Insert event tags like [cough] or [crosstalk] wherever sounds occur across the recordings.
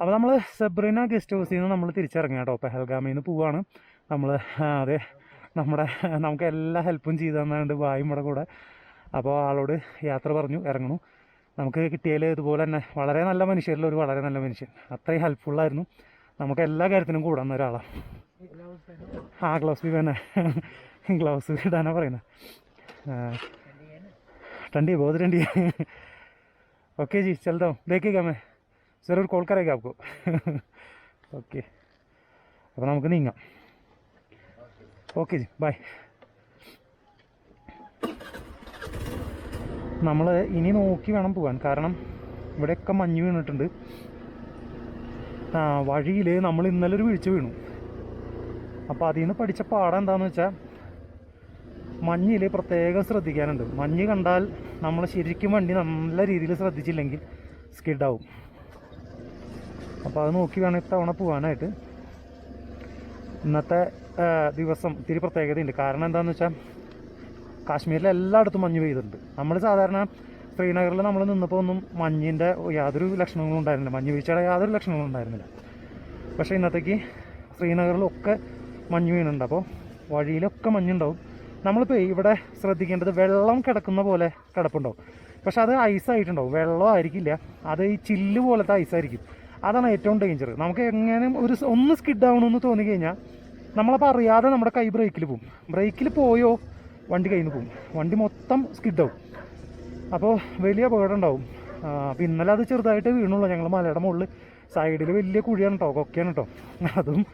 അപ്പോൾ നമ്മൾ zebrina guest ഹൗസിൽ നിന്ന് നമ്മൾ തിരിച്ചിറങ്ങി കേട്ടോ പെഹൽഗാമിൽ നിന്ന് പോവാണ് നമ്മൾ അതെ നമ്മുടെ നമുക്ക് എല്ലാ ഹെൽപ്പും ചെയ്തു തന്നുണ്ട് വായും ഇവിടെ കൂടെ അപ്പോൾ ആളോട് യാത്ര പറഞ്ഞു ഇറങ്ങണു നമുക്ക് കിട്ടിയതിൽ ഇതുപോലെ തന്നെ വളരെ നല്ല മനുഷ്യരിൽ ഒരു വളരെ നല്ല മനുഷ്യൻ അത്രയും ഹെൽപ്ഫുള്ളായിരുന്നു നമുക്ക് എല്ലാ കാര്യത്തിനും കൂടാൻ ഒരാളാണ് ആ ഗ്ലൗസ് भी पहना है ग्लव्स इडाना പറയുന്നത് ठंडी है बहुत ठंडी है ओके जी चलता हूँ देखेगा मैं ज़रूर कॉल करेगा आपको ഓക്കെ അപ്പോൾ നമുക്ക് നീങ്ങാം ഓക്കെ ജി ബൈ നമ്മൾ ഇനി നോക്കി വേണം പോകാൻ കാരണം ഇവിടെയൊക്കെ മഞ്ഞ് വീണിട്ടുണ്ട് ആ വഴിയിൽ നമ്മൾ ഇന്നലെ ഒരു വീഴ്ച വീണു അപ്പോൾ അതിൽ നിന്ന് പഠിച്ച പാഠം എന്താണെന്ന് വെച്ചാൽ മഞ്ഞിൽ പ്രത്യേകം ശ്രദ്ധിക്കാനുണ്ട് മഞ്ഞ് കണ്ടാൽ നമ്മൾ ശരിക്കും വണ്ടി നല്ല രീതിയിൽ ശ്രദ്ധിച്ചില്ലെങ്കിൽ സ്കിഡാവും അപ്പോൾ അത് നോക്കി വേണം ഇത്തവണ പോകാനായിട്ട് ഇന്നത്തെ ദിവസം ഇത്തിരി പ്രത്യേകതയുണ്ട്. കാരണം എന്താണെന്ന് വെച്ചാൽ കാശ്മീരിൽ എല്ലായിടത്തും മഞ്ഞ് പെയ്തിട്ടുണ്ട്. നമ്മൾ സാധാരണ ശ്രീനഗറിൽ നമ്മൾ നിന്നപ്പോൾ ഒന്നും മഞ്ഞിന്റെ യാതൊരു ലക്ഷണങ്ങളും ഉണ്ടായിരുന്നില്ല. മഞ്ഞ് വീഴ്ചയുടെ യാതൊരു ലക്ഷണങ്ങളും ഉണ്ടായിരുന്നില്ല. പക്ഷേ ഇന്നത്തേക്ക് ശ്രീനഗറിലൊക്കെ മഞ്ഞ് വീണുണ്ട്. അപ്പോൾ വഴിയിലൊക്കെ മഞ്ഞുണ്ടാവും. നമ്മളിപ്പോൾ ഇവിടെ ശ്രദ്ധിക്കേണ്ടത് വെള്ളം കിടക്കുന്ന പോലെ കിടപ്പുണ്ടാവും. പക്ഷേ അത് ഐസായിട്ടുണ്ടാവും. വെള്ളം ആയിരിക്കില്ല. അത് ഈ ചില്ല് പോലത്തെ ഐസായിരിക്കും. അതാണ് ഏറ്റവും ഡേഞ്ചർ നമുക്ക് എങ്ങനെ ഒരു ഒന്ന് സ്കിഡ് ആവണമെന്ന് തോന്നി കഴിഞ്ഞാൽ നമ്മളപ്പോൾ അറിയാതെ നമ്മുടെ കൈ ബ്രേക്കിൽ പോകും ബ്രേക്കിൽ പോയോ വണ്ടി കയ്യിൽ നിന്ന് പോകും വണ്ടി മൊത്തം സ്കിഡാവും അപ്പോൾ വലിയ അപകടം ഉണ്ടാവും. അപ്പോൾ ഇന്നലെ അത് ചെറുതായിട്ട് വീണുള്ളൂ. ഞങ്ങൾ മലയുടെ മുകളിൽ സൈഡിൽ വലിയ കുഴിയാണ് കേട്ടോ കൊക്കയാണ് കേട്ടോ അതും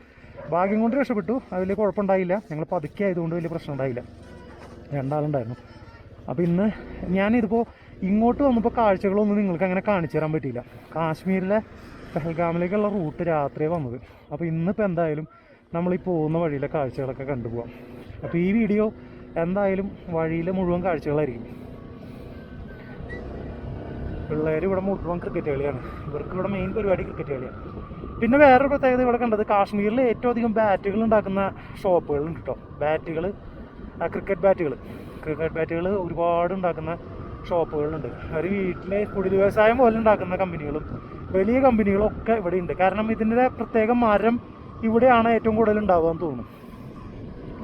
ഭാഗ്യം കൊണ്ട് രക്ഷപ്പെട്ടു. അത് വലിയ കുഴപ്പമുണ്ടായില്ല. ഞങ്ങൾ പതുക്കെ ആയതുകൊണ്ട് വലിയ പ്രശ്നം ഉണ്ടായില്ല. രണ്ടാളുണ്ടായിരുന്നു. അപ്പോൾ ഇന്ന് ഞാനിതിപ്പോൾ ഇങ്ങോട്ട് വന്നപ്പോൾ കാഴ്ചകളൊന്നും നിങ്ങൾക്ക് അങ്ങനെ കാണിച്ചു തരാൻ പറ്റിയില്ല. കാശ്മീരിലെ പെഹൽഗാമിലേക്കുള്ള റൂട്ട് രാത്രിയാണ് വന്നത്. അപ്പോൾ ഇന്നിപ്പോൾ എന്തായാലും നമ്മൾ ഈ പോകുന്ന വഴിയിലെ കാഴ്ചകളൊക്കെ കണ്ടുപോകാം അപ്പോൾ ഈ വീഡിയോ എന്തായാലും വഴിയിലെ മുഴുവൻ കാഴ്ചകളായിരിക്കും. പിള്ളേർ ഇവിടെ മുഴുവൻ ക്രിക്കറ്റ് കളിയാണ്. ഇവർക്ക് ഇവിടെ മെയിൻ പരിപാടി ക്രിക്കറ്റ് കളിയാണ്. പിന്നെ വേറൊരു പ്രത്യേകത ഇവിടെ കണ്ടത് കാശ്മീരിൽ ഏറ്റവും അധികം ബാറ്റുകൾ ഉണ്ടാക്കുന്ന ഷോപ്പുകളുണ്ട് കേട്ടോ. ബാറ്റുകൾ ക്രിക്കറ്റ് ബാറ്റുകൾ ക്രിക്കറ്റ് ബാറ്റുകൾ ഒരുപാട് ഉണ്ടാക്കുന്ന ഷോപ്പുകളുണ്ട് അവർ വീട്ടിലെ കുടിൽ വ്യവസായം പോലെ ഉണ്ടാക്കുന്ന കമ്പനികളും വലിയ കമ്പനികളൊക്കെ ഇവിടെ ഉണ്ട് കാരണം ഇതിന്റെ പ്രത്യേക മരം ഇവിടെയാണ് ഏറ്റവും കൂടുതൽ ഉണ്ടാവുക എന്ന് തോന്നുന്നു.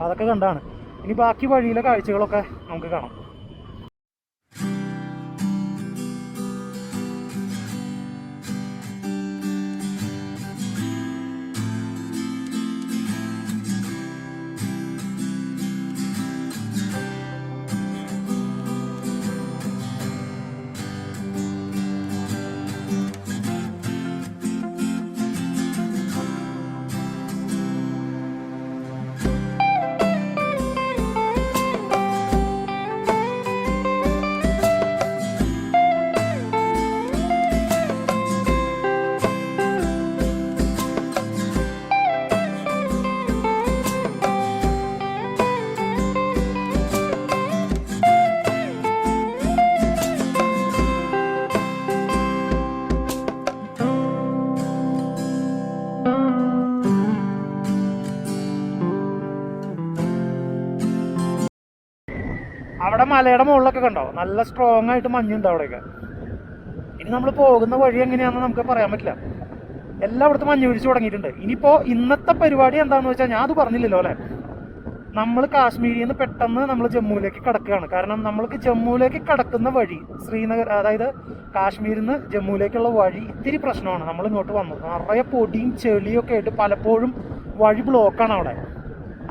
അതൊക്കെ കണ്ടാണ്. ഇനി ബാക്കി വഴിയിലെ കാഴ്ചകളൊക്കെ നമുക്ക് കാണാം. അവിടെ മലയുടെ മുകളിലൊക്കെ കണ്ടോ? നല്ല സ്ട്രോങ് ആയിട്ട് മഞ്ഞുണ്ട് അവിടെയൊക്കെ. ഇനി നമ്മൾ പോകുന്ന വഴി എങ്ങനെയാണെന്ന് നമുക്ക് പറയാൻ പറ്റില്ല. എല്ലായിടത്തും മഞ്ഞ് പിടിച്ചു തുടങ്ങിയിട്ടുണ്ട്. ഇനിയിപ്പോ ഇന്നത്തെ പരിപാടി എന്താണെന്ന് വെച്ചാൽ ഞാൻ അത് പറഞ്ഞില്ലല്ലോ അല്ലെ? നമ്മൾ കാശ്മീരിൽ നിന്ന് പെട്ടെന്ന് നമ്മൾ ജമ്മുവിലേക്ക് കടക്കുകയാണ്. കാരണം നമ്മൾക്ക് ജമ്മുവിലേക്ക് കടക്കുന്ന വഴി ശ്രീനഗർ അതായത് കാശ്മീരിൽ നിന്ന് ജമ്മുവിലേക്കുള്ള വഴി ഇത്തിരി പ്രശ്നമാണ്. നമ്മൾ ഇങ്ങോട്ട് വന്നത് നിറയെ പൊടിയും ചെളിയും ഒക്കെ ആയിട്ട് പലപ്പോഴും വഴി ബ്ലോക്കാണ് അവിടെ.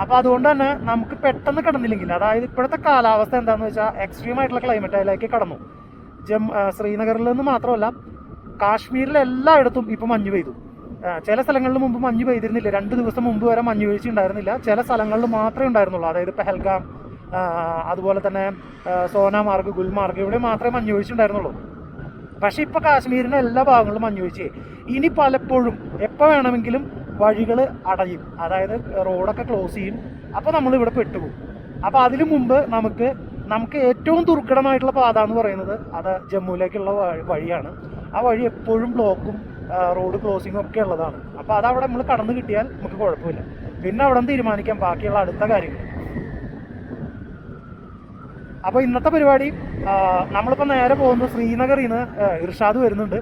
അപ്പൊ അതുകൊണ്ട് തന്നെ നമുക്ക് പെട്ടെന്ന് കടന്നില്ലെങ്കിൽ അതായത് ഇപ്പോഴത്തെ കാലാവസ്ഥ എന്താണെന്ന് വെച്ചാൽ എക്സ്ട്രീം ആയിട്ടുള്ള ക്ലൈമറ്റ് അതിലേക്ക് കടന്നു. ജം ശ്രീനഗറിൽ നിന്ന് മാത്രമല്ല കാശ്മീരിൽ എല്ലായിടത്തും ഇപ്പൊ മഞ്ഞ് പെയ്തു. ചില സ്ഥലങ്ങളിൽ മുമ്പ് മഞ്ഞ് പെയ്തിരുന്നില്ല. രണ്ട് ദിവസം മുമ്പ് വരെ മഞ്ഞ് വീഴ്ച ഉണ്ടായിരുന്നില്ല. ചില സ്ഥലങ്ങളിൽ മാത്രമേ ഉണ്ടായിരുന്നുള്ളൂ. അതായത് പെഹൽഗാം അതുപോലെ തന്നെ സോനാമാർഗ് ഗുൽമാർഗ് ഇവിടെ മാത്രമേ മഞ്ഞ് വീഴ്ച ഉണ്ടായിരുന്നുള്ളൂ. പക്ഷെ ഇപ്പൊ കാശ്മീരിന്റെ എല്ലാ ഭാഗങ്ങളിലും മഞ്ഞ് വീഴ്ചയായി. ഇനി പലപ്പോഴും എപ്പോൾ വേണമെങ്കിലും വഴികൾ അടയും. അതായത് റോഡൊക്കെ ക്ലോസ് ചെയ്യും. അപ്പോൾ നമ്മൾ ഇവിടെ പെട്ടുപോകും. അപ്പോൾ അതിനു മുമ്പ് നമുക്ക് നമുക്ക് ഏറ്റവും ദുർഘടമായിട്ടുള്ള പാത എന്ന് പറയുന്നത് അത് ജമ്മുവിലേക്കുള്ള വഴി- വഴിയാണ്. ആ വഴി എപ്പോഴും ബ്ലോക്കും റോഡ് ക്ലോസിങ്ങും ഒക്കെ ഉള്ളതാണ്. അപ്പോൾ അതവിടെ നമ്മൾ കടന്നു കിട്ടിയാൽ നമുക്ക് കുഴപ്പമില്ല. പിന്നെ അവിടെ നിന്ന് തീരുമാനിക്കാം ബാക്കിയുള്ള അടുത്ത കാര്യങ്ങൾ. അപ്പോൾ ഇന്നത്തെ പരിപാടി നമ്മളിപ്പോൾ നേരെ പോകുന്നത് ശ്രീനഗറിൽ നിന്ന് ഇർഷാദ് വരുന്നുണ്ട്.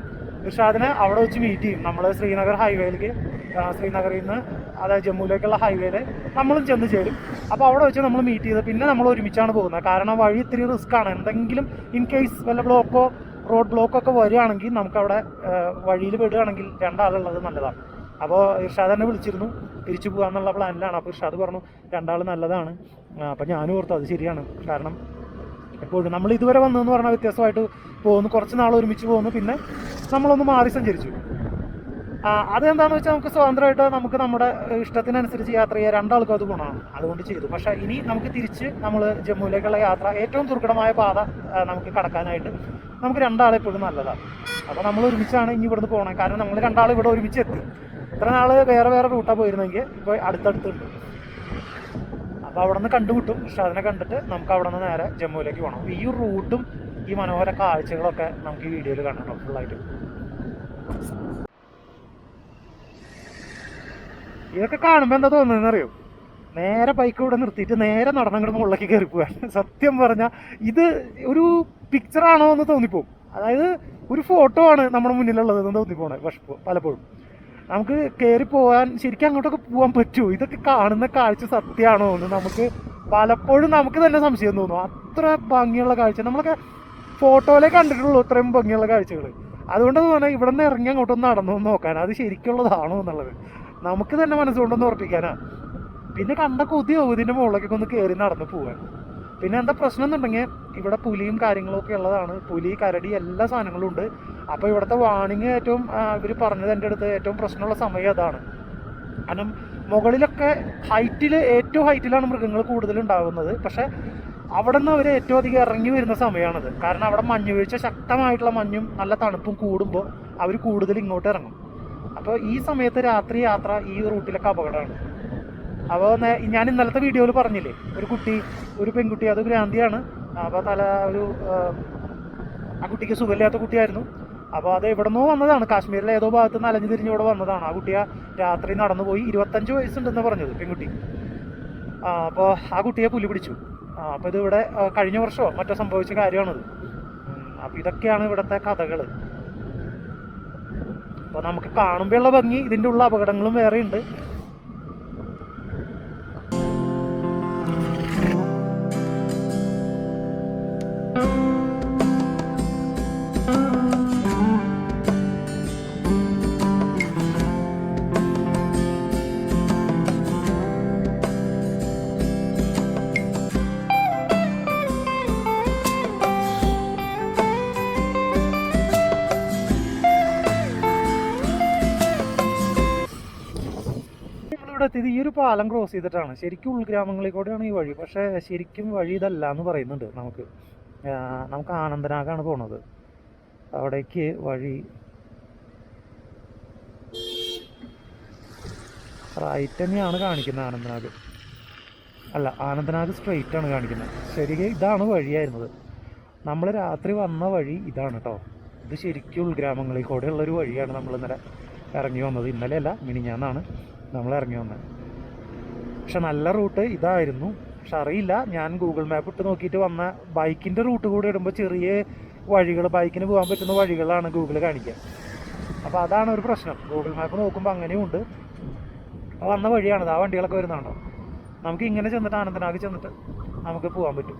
ഇർഷാദിനെ അവിടെ വെച്ച് മീറ്റ് ചെയ്യും. നമ്മൾ ശ്രീനഗർ ഹൈവേയിലേക്ക് ശ്രീനഗറിൽ നിന്ന് അതായത് ജമ്മുവിലേക്കുള്ള ഹൈവേയിൽ നമ്മളും ചെന്ന് ചേരും. അപ്പോൾ അവിടെ വെച്ച് നമ്മൾ മീറ്റ് ചെയ്ത് പിന്നെ നമ്മൾ ഒരുമിച്ചാണ് പോകുന്നത്. കാരണം വഴി ഇത്തിരി ആണ്. എന്തെങ്കിലും ഇൻ കേസ് വല്ല ബ്ലോക്കോ റോഡ് ബ്ലോക്കോ ഒക്കെ വരികയാണെങ്കിൽ നമുക്കവിടെ വഴിയിൽ വിടുകയാണെങ്കിൽ രണ്ടാളുള്ളത് നല്ലതാണ്. അപ്പോൾ ഇർഷാദ് തന്നെ വിളിച്ചിരുന്നു. തിരിച്ചു പോകാമെന്നുള്ള പ്ലാനിലാണ് അപ്പോൾ ഇർഷാദ് പറഞ്ഞു രണ്ടാൾ നല്ലതാണ്. അപ്പോൾ ഞാനും ഓർത്തു അത് ശരിയാണ്. കാരണം എപ്പോഴും നമ്മൾ ഇതുവരെ വന്നതെന്ന് പറഞ്ഞാൽ വ്യത്യാസമായിട്ട് പോകുന്നു. കുറച്ച് നാൾ ഒരുമിച്ച് പോകുന്നു. പിന്നെ നമ്മളൊന്ന് മാറി സഞ്ചരിച്ചു. അതെന്താണെന്ന് വെച്ചാൽ നമുക്ക് സ്വതന്ത്രമായിട്ട് നമുക്ക് നമ്മുടെ ഇഷ്ടത്തിനനുസരിച്ച് യാത്ര ചെയ്യാൻ രണ്ടാൾക്കും അത് ഗുണമാണ്. അതുകൊണ്ട് ചെയ്തു. പക്ഷേ ഇനി നമുക്ക് തിരിച്ച് നമ്മൾ ജമ്മുവിലേക്കുള്ള യാത്ര ഏറ്റവും ദുർഘടമായ പാത നമുക്ക് കടക്കാനായിട്ട് നമുക്ക് രണ്ടാളെ എപ്പോഴും നല്ലതാണ്. അപ്പോൾ നമ്മൾ ഒരുമിച്ചാണ് ഇനി ഇവിടുന്ന് പോകണം കാരണം നമ്മൾ രണ്ടാൾ ഇവിടെ ഒരുമിച്ച് എത്തി ഇത്ര നാൾ വേറെ വേറെ റൂട്ടാണ് പോയിരുന്നെങ്കിൽ ഇപ്പോൾ അടുത്തടുത്തുണ്ട്. അപ്പോൾ അവിടെ നിന്ന് കണ്ടുമുട്ടും അതിനെ കണ്ടിട്ട് നമുക്ക് അവിടെ നിന്ന് നേരെ ജമ്മുവിലേക്ക് പോകണം ഈ റൂട്ടും ഈ മനോഹര കാഴ്ചകളൊക്കെ നമുക്ക് ഈ വീഡിയോയിൽ കാണണം ഫുള്ളായിട്ട് ഇതൊക്കെ കാണുമ്പോൾ എന്താ തോന്നുന്നതെന്ന് അറിയോ? നേരെ ബൈക്ക് ഇവിടെ നിർത്തിയിട്ട് നേരെ നടന്നങ്ങോട്ട് മുകളിലേക്ക് കയറി പോകാൻ സത്യം പറഞ്ഞാൽ ഇത് ഒരു പിക്ചറാണോ എന്ന് തോന്നിപ്പോവും. അതായത് ഒരു ഫോട്ടോ ആണ് നമ്മുടെ മുന്നിലുള്ളത് എന്ന് തോന്നിപ്പോണേ പലപ്പോഴും. നമുക്ക് കയറി പോകാൻ ശരിക്കും അങ്ങോട്ടൊക്കെ പോകാൻ പറ്റുമോ ഇതൊക്കെ കാണുന്ന കാഴ്ച സത്യമാണോ എന്ന് നമുക്ക് പലപ്പോഴും നമുക്ക് തന്നെ സംശയം തോന്നും. അത്ര ഭംഗിയുള്ള കാഴ്ച. നമ്മളൊക്കെ ഫോട്ടോയിലേ കണ്ടിട്ടുള്ളൂ അത്രയും ഭംഗിയുള്ള കാഴ്ചകൾ അതുകൊണ്ട് തോന്നുന്നത് ഇവിടെ നിന്ന് ഇറങ്ങി അങ്ങോട്ടൊന്ന് നടന്നു നോക്കാൻ. അത് ശരിക്കുള്ളതാണോ എന്നുള്ളത്. നമുക്ക് തന്നെ മനസ്സുകൊണ്ടൊന്ന് ഉറപ്പിക്കാനാ. പിന്നെ കണ്ട കൊതിയാവും ഇതിന്റെ മുകളിലേക്കൊക്കെ ഒന്ന് കയറി നടന്നു പോവാൻ. പിന്നെ എന്താ പ്രശ്നം എന്നുണ്ടെങ്കിൽ ഇവിടെ പുലിയും കാര്യങ്ങളൊക്കെ ഉള്ളതാണ്. പുലി കരടി എല്ലാ സാധനങ്ങളും ഉണ്ട്. അപ്പോൾ ഇവിടുത്തെ വാണിങ് ഏറ്റവും ഇവർ പറഞ്ഞത് എന്റെ അടുത്ത് ഏറ്റവും പ്രശ്നമുള്ള സമയം അതാണ്. കാരണം മുകളിലൊക്കെ ഹൈറ്റിൽ ഏറ്റവും ഹൈറ്റിലാണ് മൃഗങ്ങൾ കൂടുതൽ ഉണ്ടാകുന്നത് പക്ഷേ അവിടെ നിന്ന് അവർ ഏറ്റവും അധികം ഇറങ്ങി വരുന്ന സമയമാണത്. കാരണം അവിടെ മഞ്ഞ് വീഴ്ച ശക്തമായിട്ടുള്ള മഞ്ഞും നല്ല തണുപ്പും കൂടുമ്പോൾ അവർ കൂടുതൽ ഇങ്ങോട്ട് ഇറങ്ങും. അപ്പോൾ ഈ സമയത്ത് രാത്രി യാത്ര ഈ റൂട്ടിലൊക്കെ അപകടമാണ്. അപ്പോൾ ഞാൻ ഇന്നലത്തെ വീഡിയോയിൽ പറഞ്ഞില്ലേ ഒരു കുട്ടി ഒരു പെൺകുട്ടി അത് ഭ്രാന്തിയാണ്. അപ്പോൾ തല ഒരു ആ, കുട്ടിക്ക് സുഖമില്ലാത്ത കുട്ടിയായിരുന്നു. അപ്പോൾ അത് എവിടെ വന്നതാണ് കാശ്മീരിലെ ഏതോ ഭാഗത്ത് നിന്ന് അലഞ്ഞു തിരിഞ്ഞ് ഇവിടെ വന്നതാണ്. ആ കുട്ടിയെ രാത്രി നടന്നു പോയി ഇരുപത്തഞ്ച് വയസ്സുണ്ടെന്ന് പറഞ്ഞത് പെൺകുട്ടി. അപ്പോൾ ആ കുട്ടിയെ പുലി പിടിച്ചു. അപ്പോൾ ഇത് ഇവിടെ കഴിഞ്ഞ വർഷമോ മറ്റോ സംഭവിച്ച കാര്യമാണിത്. അപ്പോൾ ഇതൊക്കെയാണ് ഇവിടുത്തെ കഥകൾ അപ്പോൾ നമുക്ക് കാണുമ്പോഴുള്ള ഭംഗി ഇതിന്റെ ഉള്ള അപകടങ്ങളും വേറെ നമ്മളിവിടെ ഈ ഒരു പാലം ക്രോസ് ചെയ്തിട്ടാണ്. ശരിക്കും ഉൾഗ്രാമങ്ങളിൽ കൂടെയാണ് ഈ വഴി. പക്ഷേ ശരിക്കും വഴി ഇതല്ല എന്ന് പറയുന്നുണ്ട് നമുക്ക്. നമുക്ക് ആനന്ദനാഗാണ് പോണത്. അവിടേക്ക് വഴി. റൈറ്റ് തന്നെയാണ് കാണിക്കുന്നത് ആനന്ദനാഗ്. അല്ല ആനന്ദനാഗ് സ്ട്രെയിറ്റ് ആണ് കാണിക്കുന്നത്. ശരിക്കും ഇതാണ് വഴിയായിരുന്നത്. നമ്മൾ രാത്രി വന്ന വഴി ഇതാണ് കേട്ടോ ഇത് ശരിക്കും ഉൾഗ്രാമങ്ങളിൽ കൂടെയുള്ളൊരു വഴിയാണ് നമ്മൾ ഇന്നലെ ഇറങ്ങി വന്നത്. ഇന്നലെയല്ല മിനിഞ്ഞാന്നാണ് നമ്മൾ ഇറങ്ങി വന്നത്. പക്ഷെ നല്ല റൂട്ട് ഇതായിരുന്നു. പക്ഷെ അറിയില്ല. ഞാൻ ഗൂഗിൾ മാപ്പ് ഇട്ട് നോക്കിയിട്ട് വന്ന ബൈക്കിന്റെ റൂട്ട് കൂടെ ഇടുമ്പോൾ ചെറിയ വഴികൾ ബൈക്കിന് പോകാൻ പറ്റുന്ന വഴികളാണ് ഗൂഗിൾ കാണിക്കുക. അപ്പോൾ അതാണ് ഒരു പ്രശ്നം. ഗൂഗിൾ മാപ്പ് നോക്കുമ്പോൾ അങ്ങനെയുണ്ട് വന്ന വഴിയാണത് ആ വണ്ടികളൊക്കെ വരുന്നതാണോ നമുക്ക് ഇങ്ങനെ ചെന്നിട്ട് ആനന്ദനാഗ് ചെന്നിട്ട് നമുക്ക് പോകാൻ പറ്റും.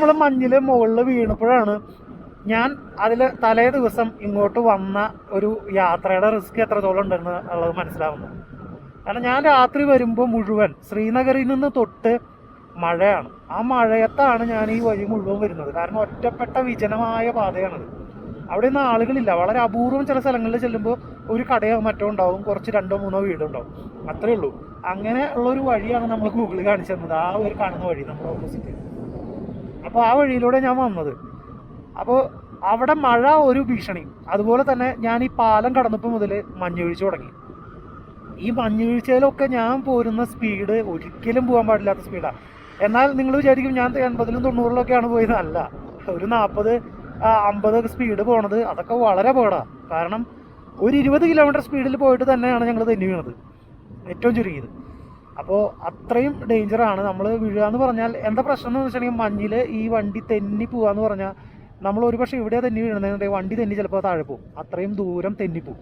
നമ്മൾ മഞ്ഞിൽ മുകളിൽ വീണപ്പോഴാണ് ഞാൻ അതിൽ തലേ ദിവസം ഇങ്ങോട്ട് വന്ന ഒരു യാത്രയുടെ റിസ്ക് എത്രത്തോളം ഉണ്ടെന്ന് ഉള്ളത് മനസ്സിലാവുന്നത് കാരണം ഞാൻ രാത്രി വരുമ്പോൾ മുഴുവൻ ശ്രീനഗറിൽ നിന്ന് തൊട്ട് മഴയാണ്. ആ മഴയത്താണ് ഞാൻ ഈ വഴി മുഴുവൻ വരുന്നത്. കാരണം ഒറ്റപ്പെട്ട വിജനമായ പാതയാണത്. അവിടെ നിന്ന് ആളുകളില്ല. വളരെ അപൂർവം ചില സ്ഥലങ്ങളിൽ ചെല്ലുമ്പോൾ ഒരു കടയോ മറ്റോ ഉണ്ടാവും. കുറച്ച് രണ്ടോ മൂന്നോ വീടുണ്ടാവും അത്രേ ഉള്ളൂ. അങ്ങനെ ഉള്ള ഒരു വഴിയാണ് നമ്മൾ ഗൂഗിളിൽ കാണിച്ചു തന്നത്. ആ ഒരു കാണുന്ന വഴി നമ്മുടെ ഓപ്പോസിറ്റ് അപ്പോൾ ആ വഴിയിലൂടെ ഞാൻ വന്നത്. അപ്പോൾ അവിടെ മഴ ഒരു ഭീഷണി. അതുപോലെ തന്നെ ഞാൻ ഈ പാലം കടന്നപ്പോൾ മുതൽ മഞ്ഞുവീഴ്ച തുടങ്ങി. ഈ മഞ്ഞുവീഴ്ചയിലൊക്കെ ഞാൻ പോരുന്ന സ്പീഡ് ഒരിക്കലും പോകാൻ പാടില്ലാത്ത സ്പീഡാണ് എന്നാൽ നിങ്ങൾ വിചാരിക്കും ഞാൻ എൺപതിലും തൊണ്ണൂറിലൊക്കെയാണ് പോയത്. അല്ല ഒരു നാൽപ്പത് അമ്പത് സ്പീഡ് പോണത് അതൊക്കെ വളരെ പോടാ. കാരണം ഒരു ഇരുപത് കിലോമീറ്റർ സ്പീഡിൽ പോയിട്ട് തന്നെയാണ് ഞങ്ങൾ തെന്നി വീണത്. ഏറ്റവും ചുരുങ്ങിയത്. അപ്പോൾ അത്രയും ഡേഞ്ചറാണ് നമ്മൾ വീഴുക എന്ന് പറഞ്ഞാൽ എന്താ പ്രശ്നം എന്ന് വെച്ചിട്ടുണ്ടെങ്കിൽ മഞ്ഞിൽ ഈ വണ്ടി തെന്നി പോവാന്ന് പറഞ്ഞാൽ നമ്മൾ ഒരു പക്ഷേ ഇവിടെ തെന്നി വീഴുന്നത് വണ്ടി തെന്നി ചിലപ്പോൾ താഴെ പോകും അത്രയും ദൂരം തെന്നിപ്പോവും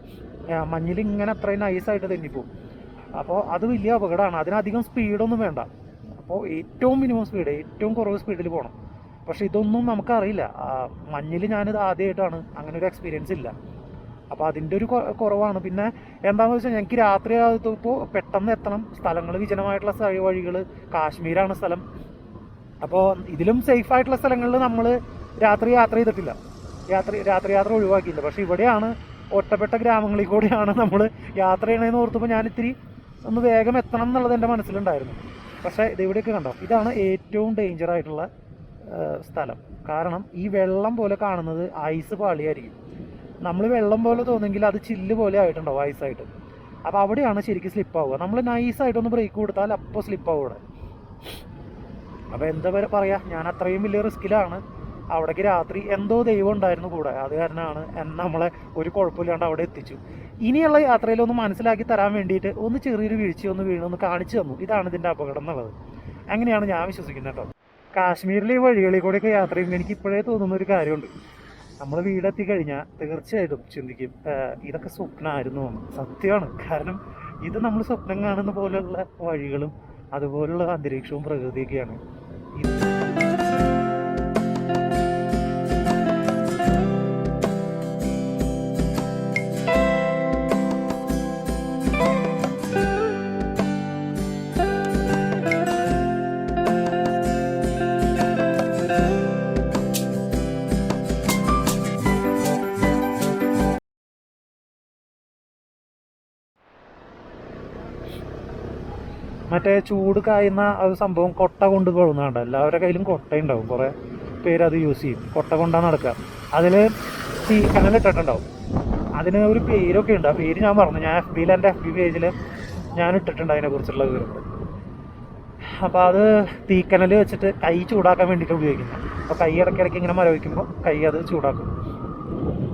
മഞ്ഞിൽ ഇങ്ങനെ അത്രയും നൈസായിട്ട് തെന്നിപ്പോവും അപ്പോൾ അത് വലിയ അപകടമാണ്. അതിനധികം സ്പീഡൊന്നും വേണ്ട. അപ്പോൾ ഏറ്റവും മിനിമം സ്പീഡ് ഏറ്റവും കുറവ് സ്പീഡിൽ പോകണം പക്ഷെ ഇതൊന്നും നമുക്കറിയില്ല. മഞ്ഞിൽ ഞാനിത് ആദ്യമായിട്ടാണ് അങ്ങനെ ഒരു എക്സ്പീരിയൻസ് ഇല്ല. അപ്പോൾ അതിന്റെ ഒരു കുറവാണ്. പിന്നെ എന്താണെന്ന് വെച്ചാൽ ഞങ്ങൾക്ക് രാത്രി ഇപ്പോൾ പെട്ടെന്ന് എത്തണം. സ്ഥലങ്ങൾ വിജനമായിട്ടുള്ള വഴികൾ കാശ്മീരാണ് സ്ഥലം. അപ്പോൾ ഇതിലും സേഫ് ആയിട്ടുള്ള സ്ഥലങ്ങളിൽ നമ്മൾ രാത്രി യാത്ര ചെയ്തിട്ടില്ല. രാത്രി രാത്രി യാത്ര ഒഴിവാക്കിയില്ല. പക്ഷേ ഇവിടെയാണ് ഒറ്റപ്പെട്ട ഗ്രാമങ്ങളിൽ കൂടെയാണ് നമ്മൾ യാത്ര ചെയ്യണമെന്ന് ഓർത്തപ്പോൾ ഞാൻ ഇത്തിരി ഒന്ന് വേഗം എത്തണം എന്നുള്ളത് എന്റെ മനസ്സിലുണ്ടായിരുന്നു. പക്ഷേ ഇവിടെയൊക്കെ കണ്ടോ? ഇതാണ് ഏറ്റവും ഡേഞ്ചർ ആയിട്ടുള്ള സ്ഥലം. കാരണം ഈ വെള്ളം പോലെ കാണുന്നത് ഐസ് പാളിയായിരിക്കും. നമ്മൾ വെള്ളം പോലെ തോന്നുമെങ്കിൽ അത് ചില്ല് പോലെ ആയിട്ടുണ്ടാവും ഐസായിട്ട് അപ്പോൾ അവിടെയാണ് ശരിക്കും സ്ലിപ്പ് ആവുക. നമ്മൾ നൈസായിട്ടൊന്ന് ബ്രേക്ക് കൊടുത്താൽ അപ്പോൾ സ്ലിപ്പ് ആവും ഇവിടെ അപ്പോൾ എന്താ പറയുക പറയാ? ഞാൻ അത്രയും വലിയ റിസ്കിലാണ് അവിടേക്ക് രാത്രി എന്തോ ദൈവം ഉണ്ടായിരുന്നു കൂടെ. അത് കാരണമാണ് നമ്മളെ ഒരു കുഴപ്പമില്ലാണ്ട് അവിടെ എത്തിച്ചു. ഇനിയുള്ള യാത്രയിൽ ഒന്ന് മനസ്സിലാക്കി തരാൻ വേണ്ടിയിട്ട് ഒന്ന് ചെറിയൊരു വീഴ്ച ഒന്ന് വീണൊന്ന് കാണിച്ചു തന്നു. ഇതാണ് ഇതിന്റെ അപകടം എന്നുള്ളത്. അങ്ങനെയാണ് ഞാൻ വിശ്വസിക്കുന്നത് കേട്ടോ. കാശ്മീരിലെ വഴികളിൽ കൂടെയൊക്കെ യാത്ര ചെയ്യുമ്പോൾ എനിക്ക് ഇപ്പോഴേ തോന്നുന്ന ഒരു കാര്യമുണ്ട്. നമ്മൾ വീടെത്തി കഴിഞ്ഞാൽ തീർച്ചയായിട്ടും ചിന്തിക്കും ഇതൊക്കെ സ്വപ്നമായിരുന്നു എന്ന്." സത്യമാണ് കാരണം ഇത് നമ്മൾ സ്വപ്നം കാണുന്ന പോലെയുള്ള വഴികളും അതുപോലുള്ള അന്തരീക്ഷവും പ്രകൃതിയൊക്കെയാണ് ഇത് മറ്റേ ചൂട് കായുന്ന ഒരു സംഭവം കൊട്ട കൊണ്ട്? കൊള്ളുന്നുണ്ട് എല്ലാവരുടെ കയ്യിലും കൊട്ടയുണ്ടാവും കുറേ പേര് അത് യൂസ് ചെയ്യും. കൊട്ട കൊണ്ടാണ് നടക്കുക. അതിൽ തീക്കനൽ ഇട്ടിട്ടുണ്ടാവും. അതിന് ഒരു പേരൊക്കെ ഉണ്ട്. ആ പേര് ഞാൻ പറഞ്ഞു ഞാൻ എഫ് ബിയിൽ എന്റെ എഫ് ബി പേജിൽ ഞാൻ ഇട്ടിട്ടുണ്ട് അതിനെക്കുറിച്ചുള്ള വിവരങ്ങൾ അപ്പോൾ അത് തീക്കനൽ വെച്ചിട്ട് കൈ ചൂടാക്കാൻ വേണ്ടിയിട്ട് ഉപയോഗിക്കുന്നത് അപ്പോൾ കൈ ഇടയ്ക്കിടയ്ക്ക് ഇങ്ങനെ മരവിക്കുമ്പോൾ കൈ അത് ചൂടാക്കും.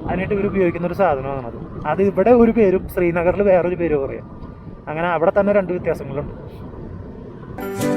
അതിനായിട്ട് ഇവർ ഉപയോഗിക്കുന്ന ഒരു സാധനമാണ് അത്. അത് ഇവിടെ ഒരു പേരും ശ്രീനഗറിൽ വേറൊരു പേരും പറയാം. അങ്ങനെ അവിടെ തന്നെ രണ്ട് വ്യത്യാസങ്ങളുണ്ട്. Thank you.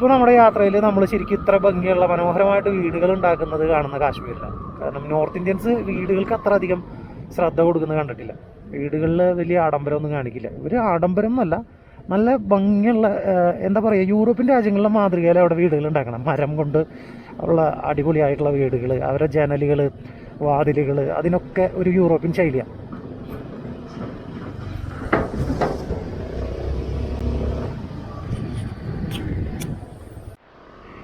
ഇപ്പോൾ നമ്മുടെ യാത്രയിൽ നമ്മൾ ശരിക്കും ഇത്ര ഭംഗിയുള്ള മനോഹരമായിട്ട് വീടുകൾ ഉണ്ടാക്കുന്നത് കാണുന്ന കാശ്മീരിലാണ് കാരണം നോർത്ത് ഇന്ത്യൻസ് വീടുകൾക്ക് അത്ര അധികം ശ്രദ്ധ കൊടുക്കുന്നത് കണ്ടിട്ടില്ല. വീടുകളിൽ വലിയ ആഡംബരമൊന്നും കാണിക്കില്ല. ഒരു ആഡംബരം എന്നല്ല നല്ല ഭംഗിയുള്ള എന്താ പറയുക യൂറോപ്യൻ രാജ്യങ്ങളിലെ മാതൃകയിൽ അവിടെ വീടുകൾ ഉണ്ടാക്കണം. മരം കൊണ്ട് ഉള്ള അടിപൊളിയായിട്ടുള്ള വീടുകൾ അവരുടെ ജനലുകൾ വാതിലുകൾ അതിനൊക്കെ ഒരു യൂറോപ്യൻ ശൈലിയാണ്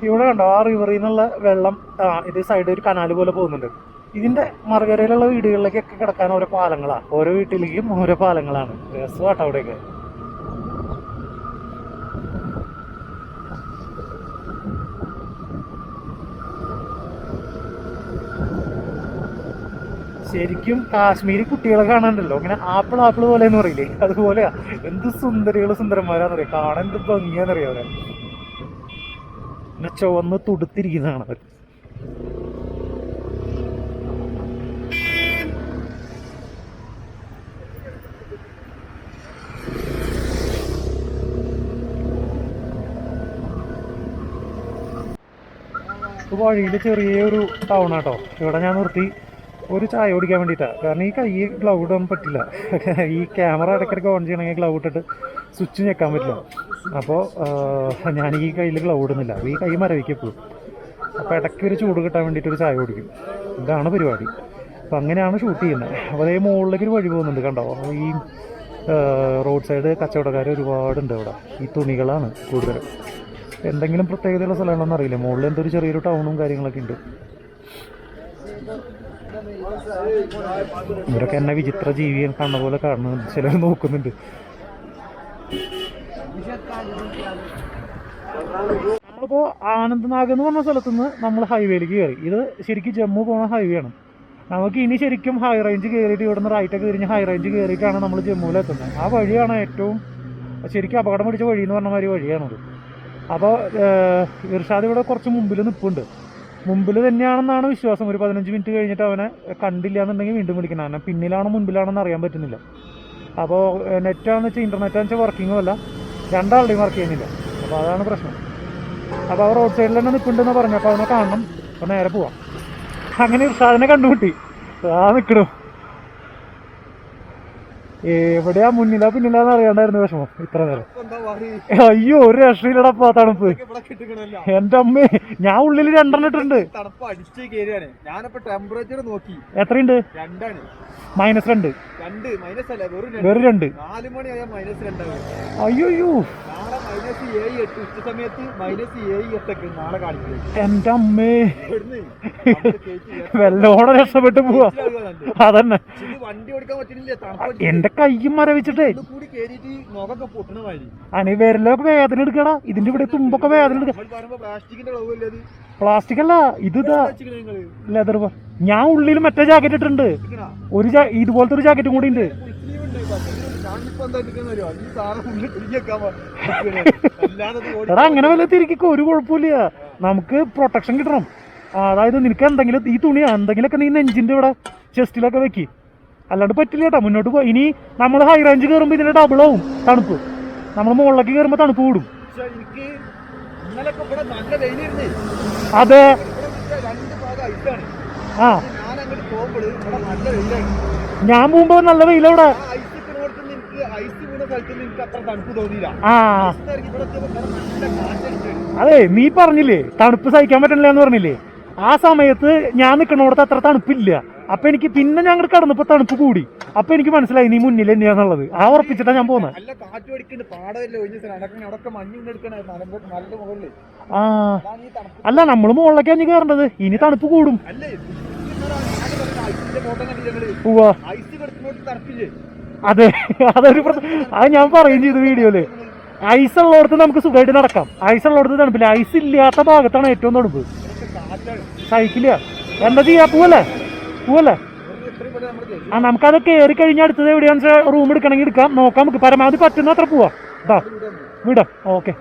ഇവിടെ കണ്ടോ ആ റിവറിൽ നിന്നുള്ള വെള്ളം ആ ഇത് സൈഡ് ഒരു കനാല് പോലെ പോകുന്നുണ്ട്. ഇതിന്റെ മറുകരയിലുള്ള വീടുകളിലേക്കൊക്കെ കിടക്കാൻ ഓരോ പാലങ്ങളാ. ഓരോ വീട്ടിലേക്കും ഓരോ പാലങ്ങളാണ്. രസമാട്ടോ അവിടെയൊക്കെ. ശരിക്കും കാശ്മീരി കുട്ടികളെ കാണാനുണ്ടല്ലോ. ഇങ്ങനെ ആപ്പിൾ ആപ്പിൾ പോലെ എന്ന് പറയില്ലേ? അതുപോലെയാ. എന്ത് സുന്ദരികൾ സുന്ദരന്മാരാന്നറിയാം? കാണാൻ എന്ത് ഭംഗിയാന്നറിയാം അവരെ ഇങ്ങനെ ചുവന്ന് തുടുത്തിരിക്കുന്നതാണ് അവർ വഴിയിൽ ചെറിയൊരു ടൗൺ ആട്ടോ. ഇവിടെ ഞാൻ നിർത്തി. ഒരു ചായ ഓടിക്കാൻ വേണ്ടിയിട്ടാണ് കാരണം ഈ കൈ ഗ്ലൗ ഇടാൻ പറ്റില്ല. [laughs] ഈ ക്യാമറ ഇടയ്ക്കിടയ്ക്ക് ഓൺ ചെയ്യണമെങ്കിൽ ഗ്ലൗ ഇട്ടിട്ട് സ്വിച്ച് ഞെക്കാൻ പറ്റില്ല. അപ്പോൾ ഞാൻ ഈ കയ്യിൽ ഗ്ലൗ ഇടുന്നില്ല. അപ്പോൾ ഈ കൈ മരവിക്കപ്പോഴും അപ്പോൾ ഇടയ്ക്ക് ഒരു ചൂട് കിട്ടാൻ വേണ്ടിയിട്ട് ഒരു ചായ കുടിക്കും. ഇതാണ് പരിപാടി. അപ്പോൾ അങ്ങനെയാണ് ഷൂട്ട് ചെയ്യുന്നത്. അപ്പോൾ അതേ മുകളിലേക്ക് ഒരു വഴി പോകുന്നുണ്ട് കണ്ടോ? ഈ റോഡ് സൈഡ് കച്ചവടക്കാർ ഒരുപാടുണ്ട് അവിടെ. ഈ തുണികളാണ് കൂടുതലും. എന്തെങ്കിലും പ്രത്യേകതയുള്ള സ്ഥലമാണെന്ന് അറിയില്ല. മുകളിൽ എന്തൊരു ചെറിയൊരു ടൗണും കാര്യങ്ങളൊക്കെ ഉണ്ട്. ഇവരൊക്കെ എന്നെ വിചിത്ര ജീവിയെ കണ്ണ പോലെ കാണുന്നുണ്ട്. ചിലർ നോക്കുന്നുണ്ട്. നമ്മളിപ്പോൾ ആനന്ദ്നാഗ് എന്ന് പറഞ്ഞ സ്ഥലത്ത് നിന്ന് നമ്മൾ ഹൈവേയിലേക്ക് കയറി. ഇത് ശരിക്കും ജമ്മു പോണ ഹൈവേ ആണ്. നമുക്ക് ഇനി ശരിക്കും ഹൈ റേഞ്ച് കയറിയിട്ട് ഇവിടുന്ന് റൈറ്റൊക്കെ തിരിഞ്ഞ് ഹൈ റേഞ്ച് കയറിയിട്ടാണ് നമ്മൾ ജമ്മുവിലെത്തുന്നത് ആ വഴിയാണ് ഏറ്റവും ശരിക്കും അപകടം പിടിച്ച വഴി എന്ന് പറഞ്ഞ മാതിരി വഴിയാണത്. അപ്പോൾ ഇർഷാദ് ഇവിടെ കുറച്ച് മുമ്പിൽ നിൽപ്പുണ്ട് മുമ്പിൽ തന്നെയാണെന്നാണ് വിശ്വാസം. ഒരു പതിനഞ്ച് മിനിറ്റ് കഴിഞ്ഞിട്ട് അവനെ കണ്ടില്ല എന്നുണ്ടെങ്കിൽ വീണ്ടും വിളിക്കണം. അവനെ പിന്നിലാണോ മുൻപിലാണെന്ന് അറിയാൻ പറ്റുന്നില്ല. അപ്പോൾ നെറ്റാണെന്ന് വെച്ചാൽ ഇന്റർനെറ്റാണെന്ന് വെച്ചാൽ വർക്കിങ്ങും അല്ല. രണ്ടാളുടെയും ഡിമാർക്ക് ചെയ്യുന്നില്ല. അപ്പോൾ അതാണ് പ്രശ്നം. അപ്പോൾ അവർ റോഡ് സൈഡിൽ തന്നെ നിൽക്കുന്നുണ്ടെന്ന് പറഞ്ഞു. അപ്പോൾ അവനെ കാണണം. അപ്പോൾ നേരെ പോവാം. അങ്ങനെ ഒരു സാധനം കണ്ടുമുട്ടി. ആ നിൽക്കണു എവിടെയാ മുന്നിലാ? പിന്നിലാന്ന് അറിയാണ്ടായിരുന്നു വിഷമം. ഇത്ര നേരം. അയ്യോ ഒരു രക്ഷയിലടപ്പാ തണുപ്പ്. എന്റെ അമ്മ ഞാൻ ഉള്ളിൽ രണ്ടെണ്ണം ഇട്ടിട്ടുണ്ട്. എത്രയുണ്ട്? രണ്ടാണ്. മൈനസ് രണ്ട്. രണ്ട്. മൈനസ് അല്ല വെറും രണ്ട്. വെറും രണ്ട്. നാല് മണിയായാ മൈനസ് രണ്ടാണ് അയ്യോ അയ്യോ എന്റെ അമ്മേ. വെല്ലോടെ [laughs] രക്ഷപ്പെട്ടു പോവാ. അതന്നെ. എന്റെ കയ്യും മരവിച്ചിട്ടേ അനി വിരലൊക്കെ വേദന എടുക്കടാ. ഇതിന്റെ ഇവിടെ തുമ്പൊക്കെ വേദന എടുക്ക. നമ്മൾ പറയുമ്പോ പ്ലാസ്റ്റിക്കിന്റെ കളവല്ലേ അത് പ്ലാസ്റ്റിക് അല്ല ഇത് ലെതർ ഞാൻ ഉള്ളിൽ മറ്റേ ജാക്കറ്റ് ഇട്ടിട്ടുണ്ട്. ഒരു ഇതുപോലത്തെ ഒരു ജാക്കറ്റും കൂടി ഉണ്ട്. എടാ അങ്ങനെ വല്ല തിരിക്കോ ഒരു കുഴപ്പമില്ല. നമുക്ക് പ്രൊട്ടക്ഷൻ കിട്ടണം. അതായത് നിനക്ക് എന്തെങ്കിലും ഈ തുണി എന്തെങ്കിലുമൊക്കെ നീ നെഞ്ചിന്റെ ഇവിടെ ചെസ്റ്റിലൊക്കെ വെക്ക്. അല്ലാണ്ട് പറ്റില്ല കേട്ടോ മുന്നോട്ട് പോയി. ഇനി നമ്മൾ ഹൈ റേഞ്ച് കയറുമ്പോൾ ഇതിന്റെ ഡബിൾ ആവും തണുപ്പ്. നമ്മൾ മുകളിലേക്ക് കയറുമ്പോൾ തണുപ്പ് കൂടും. അതെ. ആ. ഞാൻ പോകുമ്പോ നല്ല വെയിലവിടെ. അതെ നീ പറഞ്ഞില്ലേ തണുപ്പ് സഹിക്കാൻ പറ്റണില്ല എന്ന് പറഞ്ഞില്ലേ? ആ സമയത്ത് ഞാൻ നിൽക്കണോടത്ത് അത്ര തണുപ്പില്ല. അപ്പൊ എനിക്ക് പിന്നെ ഞങ്ങൾ കടന്നപ്പോ തണുപ്പ് കൂടി. അപ്പൊ എനിക്ക് മനസ്സിലായി നീ മുന്നിൽ തന്നെയാന്നുള്ളത്. ആ ഉറപ്പിച്ചിട്ടാ ഞാൻ പോന്നെ. ആ. അല്ല നമ്മൾ മുകളിലേക്ക് അഞ്ഞ് കയറേണ്ടത് ഇനി തണുപ്പ് കൂടും. അതെ അതൊരു അത് ഞാൻ പറയും ചെയ്തു വീഡിയോയിൽ. ഐസ് ഉള്ളവർക്ക് നമുക്ക് സുഖമായിട്ട് നടക്കാം. ഐസ് ഉള്ളവർക്ക് തണുപ്പില്ല. ഐസ് ഇല്ലാത്ത ഭാഗത്താണ് ഏറ്റവും തണുപ്പ്. സഹിക്കില്ല. എന്താ ചെയ്യാ? പോവല്ലേ? പോവല്ലേ? ആ നമുക്കതൊക്കെ ഏറി കഴിഞ്ഞാൽ അടുത്തത് എവിടെയാന്ന് വെച്ചാൽ റൂം എടുക്കണമെങ്കിൽ എടുക്കാം. നോക്കാം നമുക്ക്. പരമാവധി പറ്റുന്ന അത്ര പോവാം. ഇതാ വിടാം. ഓക്കെ.